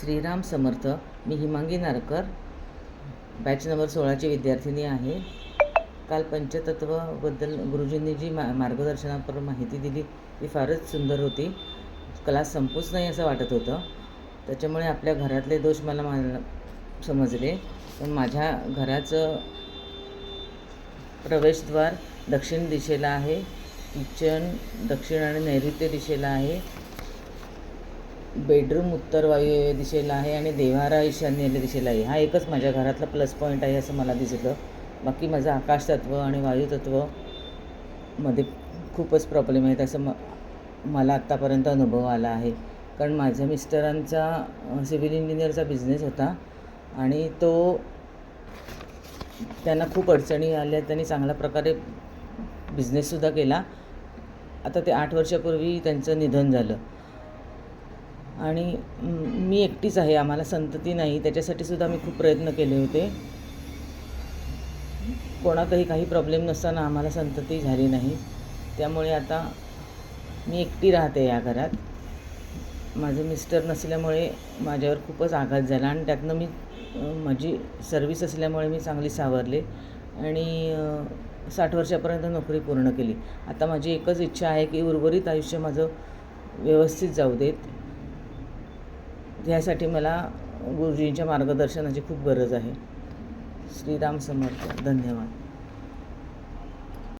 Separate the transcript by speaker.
Speaker 1: श्रीराम समर्थ मी Himangi Narkar batch number सोळाची विद्यार्थिनी आहे. काल पंचतत्वबद्दल गुरुजींनी जी मा मार्गदर्शनापर माहिती दिली ती फारच सुंदर होती. क्लास संपूच नाही असं वाटत होतं. त्याच्यामुळे आपल्या घरातले दोष मला मा समजले. पण माझ्या घराचं प्रवेशद्वार दक्षिण दिशेला आहे. किचन दक्षिण आणि नैऋत्य दिशेला आहे. बेडरूम उत्तर वायू दिशेला आहे आणि देवारा ईशान्य दिशेला आहे. हा एकच माझ्या घरातला प्लस पॉईंट आहे असं मला दिसलं. बाकी माझं आकाशतत्व आणि वायुतत्वमध्ये खूपच प्रॉब्लेम आहेत असं म मला आत्तापर्यंत अनुभव आला आहे. कारण माझ्या मिस्टरांचा सिव्हिल इंजिनिअरचा बिझनेस होता आणि तो त्यांना खूप अडचणी आल्या. त्यांनी चांगल्या प्रकारे बिझनेससुद्धा केला. आता ते आठ वर्षापूर्वी त्यांचं निधन झालं. आणि मी एकटीच आहे आम्हाला संतती नाही. त्याच्यासाठी सुद्धा मी खूप प्रयत्न केले होते. कोणातही काही प्रॉब्लेम नसताना आम्हाला संतती झाली नाही. त्यामुळे आता मी एकटी राहते या घरात. माझे मिस्टर नसल्यामुळे माझ्यावर खूपच आघात झाला आणि त्यातनं मी माझी सर्विस असल्यामुळे मी चांगली सावरले आणि साठ वर्षापर्यंत नोकरी पूर्ण केली. आता माझी एकच इच्छा आहे की उर्वरित आयुष्य माझं व्यवस्थित जाऊ देत. यासाठी मला गुरुजींच्या मार्गदर्शनाची खूप गरज आहे. श्रीराम समर्थ धन्यवाद.